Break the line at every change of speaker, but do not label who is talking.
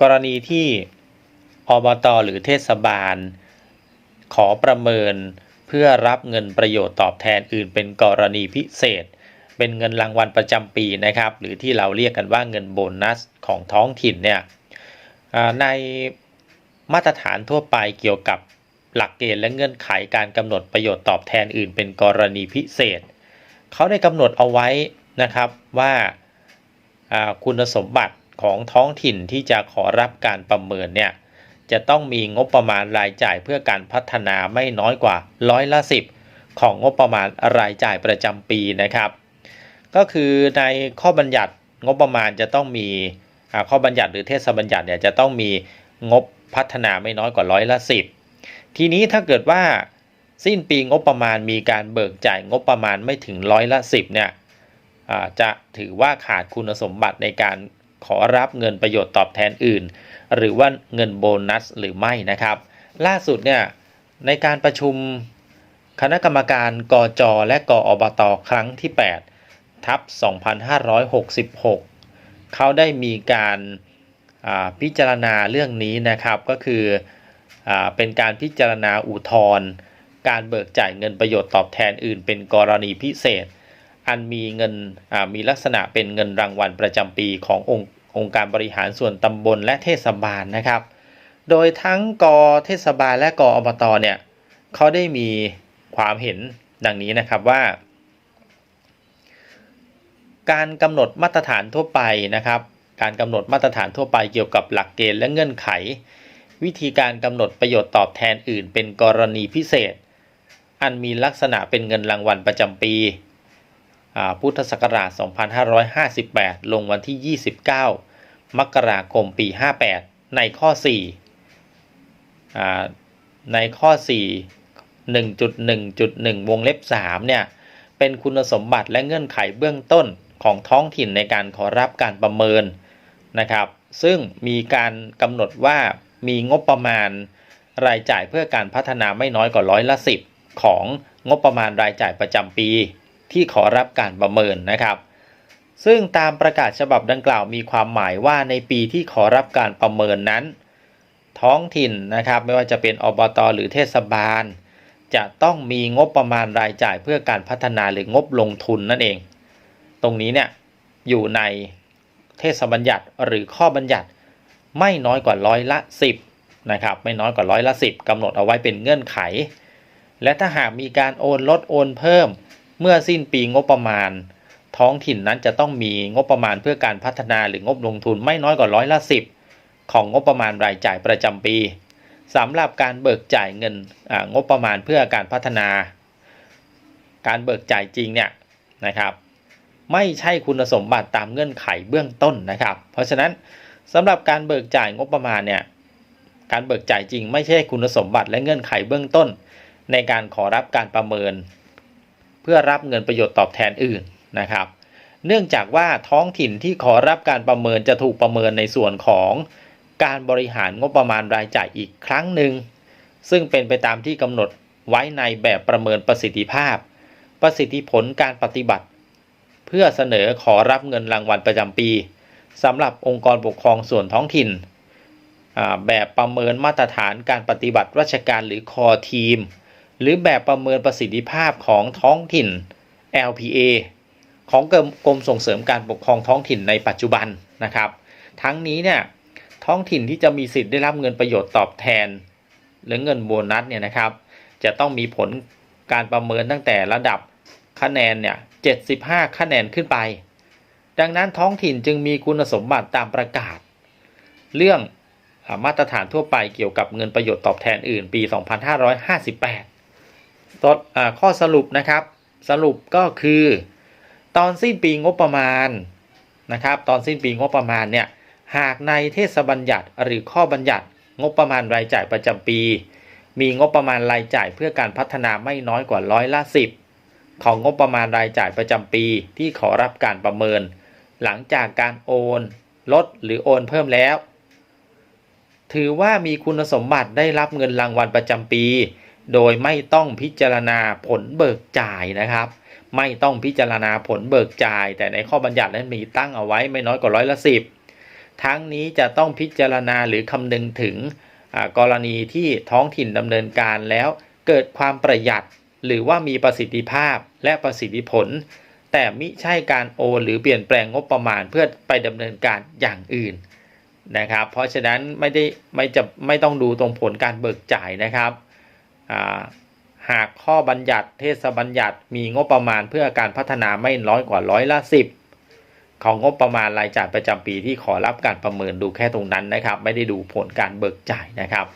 กรณีที่อบตหรือเทศบาล ขอประเมินเพื่อรับเงินประโยชน์ตอบแทนอื่น เป็นกรณีพิเศษ เป็นเงินรางวัลประจำปีนะครับ หรือที่เราเรียกกันว่าเงินโบนัสของท้องถิ่นเนี่ยในมาตรฐานทั่วไปเกี่ยวกับหลักเกณฑ์และเงื่อนไขการกำหนดประโยชน์ตอบแทนอื่น เป็นกรณีพิเศษ เขาได้กำหนดเอาไว้นะครับว่าคุณสมบัติ ของท้องถิ่นที่จะขอรับการประเมินเนี่ยจะต้องมีงบประมาณรายจ่ายเพื่อการพัฒนาไม่น้อยกว่าร้อยละสิบของงบประมาณรายจ่ายประจำปีนะครับ ก็คือในข้อบัญญัติงบประมาณจะต้องมีข้อบัญญัติหรือเทศบัญญัติเนี่ยจะต้องมีงบพัฒนาไม่น้อยกว่าร้อยละสิบทีนี้ถ้าเกิดว่าสิ้นปีงบประมาณมีการเบิกจ่ายงบประมาณไม่ถึงร้อยละสิบเนี่ยจะถือว่าขาดคุณสมบัติในการ ขอรับเงินประโยชน์ตอบแทนอื่น หรือว่าเงินโบนัสหรือไม่นะครับ ล่าสุดเนี่ยในการประชุมคณะกรรมการกจและกอบตครั้งที่ 8 ทับ 2566 เขาได้มีการาพิจารณาเรื่องนี้นะครับก็คืออเป็นการพิจารณาอุทธรณ์การเบิกจ่ายเงินประโยชน์ตอบแทนอื่น เป็นกรณีพิเศษ อันมีเงินมีลักษณะเป็นเงินรางวัลประจำปีขององค์ องค์การบริหารส่วนตำบลและเทศบาลนะครับ โดยทั้งกเทศบาลและกอบตเนี่ยเขาได้มีความเห็นดังนี้นะครับว่า การกำหนดมาตรฐานทั่วไปนะครับ การกำหนดมาตรฐานทั่วไปเกี่ยวกับหลักเกณฑ์และเงื่อนไข วิธีการกำหนดประโยชน์ตอบแทนอื่น เป็นกรณีพิเศษ อันมีลักษณะเป็นเงินรางวัลประจำปี พุทธศักราช 2558 ลงวันที่ 29 มกราคม ปี 58 ในข้อ4อในข้อ 4 1.1.1 วงเล็บ 3 เนี่ย เป็นคุณสมบัติและเงื่อนไขเบื้องต้นของท้องถิ่นในการขอรับการประเมินนะครับ ซึ่งมีการกำหนดว่ามีงบประมาณรายจ่ายเพื่อการพัฒนาไม่น้อยกว่าร้อยละสิบของงบประมาณรายจ่ายประจำปี ที่ขอรับการประเมินนะครับ ซึ่งตามประกาศฉบับดังกล่าวมีความหมายว่าในปีที่ขอรับการประเมินนั้น ท้องถิ่นนะครับไม่ว่าจะเป็นอบตหรือเทศบาล จะต้องมีงบประมาณรายจ่ายเพื่อการพัฒนาหรืองบลงทุนนั่นเอง ตรงนี้เนี่ยอยู่ในเทศบัญญัติหรือข้อบัญญัติไม่น้อยกว่าร้อยละ 10นะครับไม่น้อยกว่าร้อยละ 10กำหนดเอาไว้เป็นเงื่อนไข และถ้าหากมีการโอนลดโอนเพิ่ม เมื่อสิ้นปีงบประมาณ ท้องถิ่นนั้นจะต้องมีงบประมาณเพื่อการพัฒนาหรืองบลงทุนไม่น้อยกว่าร้อยละ10ของงบประมาณรายจ่ายประจำปีสำหรับการเบิกจ่ายเงินงบประมาณเพื่อการพัฒนา การเบิกจ่ายจริงเนี่ยนะครับ ไม่ใช่คุณสมบัติตามเงื่อนไขเบื้องต้นนะครับ เพราะฉะนั้นสำหรับการเบิกจ่ายงบประมาณเนี่ยการเบิกจ่ายจริงไม่ใช่คุณสมบัติและเงื่อนไขเบื้องต้น ในการขอรับการประเมิน พื่อรับเงินประโยชน์ตอบแทนอื่นนะครับ เนื่องจากว่าท้องถิ่นที่ขอรับการประเมินจะถูกประเมินในส่วนของการบริหารงบประมาณรายจ่ายอีกครั้งหนึ่ง ซึ่งเป็นไปตามที่กำหนดไว้ในแบบประเมินประสิทธิภาพ ประสิทธิผลการปฏิบัติ เพื่อเสนอขอรับเงินรางวัลประจำปีสำหรับองค์กรปกครองส่วนท้องถิ่น แบบประเมินมาตรฐานการปฏิบัติราชการหรือคอทีม หรือแบบประเมินประสิทธิภาพของท้องถิ่น LPA ของกรมส่งเสริมการปกครองท้องถิ่นในปัจจุบันนะครับ ทั้งนี้เนี่ยท้องถิ่นที่จะมีสิทธิ์ได้รับเงินประโยชน์ตอบแทน หรือเงินโบนัสเนี่ยนะครับ จะต้องมีผลการประเมินตั้งแต่ระดับคะแนนเนี่ย75 คะแนนขึ้นไป ดังนั้นท้องถิ่นจึงมีคุณสมบัติตามประกาศ เรื่องมาตรฐานทั่วไปเกี่ยวกับเงินประโยชน์ตอบแทนอื่นปี 2558 ตอ่าข้อสรุปนะครับ สรุปก็คือ ตอนสิ้นปีงบประมาณนะครับ ตอนสิ้นปีงบประมาณเนี่ย หากในเทศบัญญัติหรือข้อบัญญัติงบประมาณรายจ่ายประจำปี มีงบประมาณรายจ่ายเพื่อการพัฒนาไม่น้อยกว่าร้อยละสิบของงบประมาณรายจ่ายประจำปีที่ขอรับการประเมิน หลังจากการโอน ลดหรือโอนเพิ่มแล้ว ถือว่ามีคุณสมบัติได้รับเงินรางวัลประจำปี โดยไม่ต้องพิจารณาผลเบิกจ่ายนะครับ ไม่ต้องพิจารณาผลเบิกจ่าย แต่ในข้อบัญญัตินั้นมีตั้งเอาไว้ไม่น้อยกว่าร้อยละสิบทั้งนี้จะต้องพิจารณาหรือคำนึงถึงกรณีที่ท้องถิ่นดำเนินการแล้วเกิดความประหยัดหรือว่ามีประสิทธิภาพและประสิทธิผล แต่มิใช่การโอนหรือเปลี่ยนแปลงงบประมาณเพื่อไปดำเนินการอย่างอื่นนะครับ เพราะฉะนั้นไม่ได้ไม่จะไม่ต้องดูตรงผลการเบิกจ่ายนะครับ หากข้อบัญญัติเทศบัญญัติมีงบประมาณเพื่อการพัฒนาไม่น้อยกว่าร้อยละสิบของงบประมาณรายจ่ายประจำปีที่ขอรับการประเมินดูแค่ตรงนั้นนะครับ ไม่ได้ดูผลการเบิกจ่ายนะครับ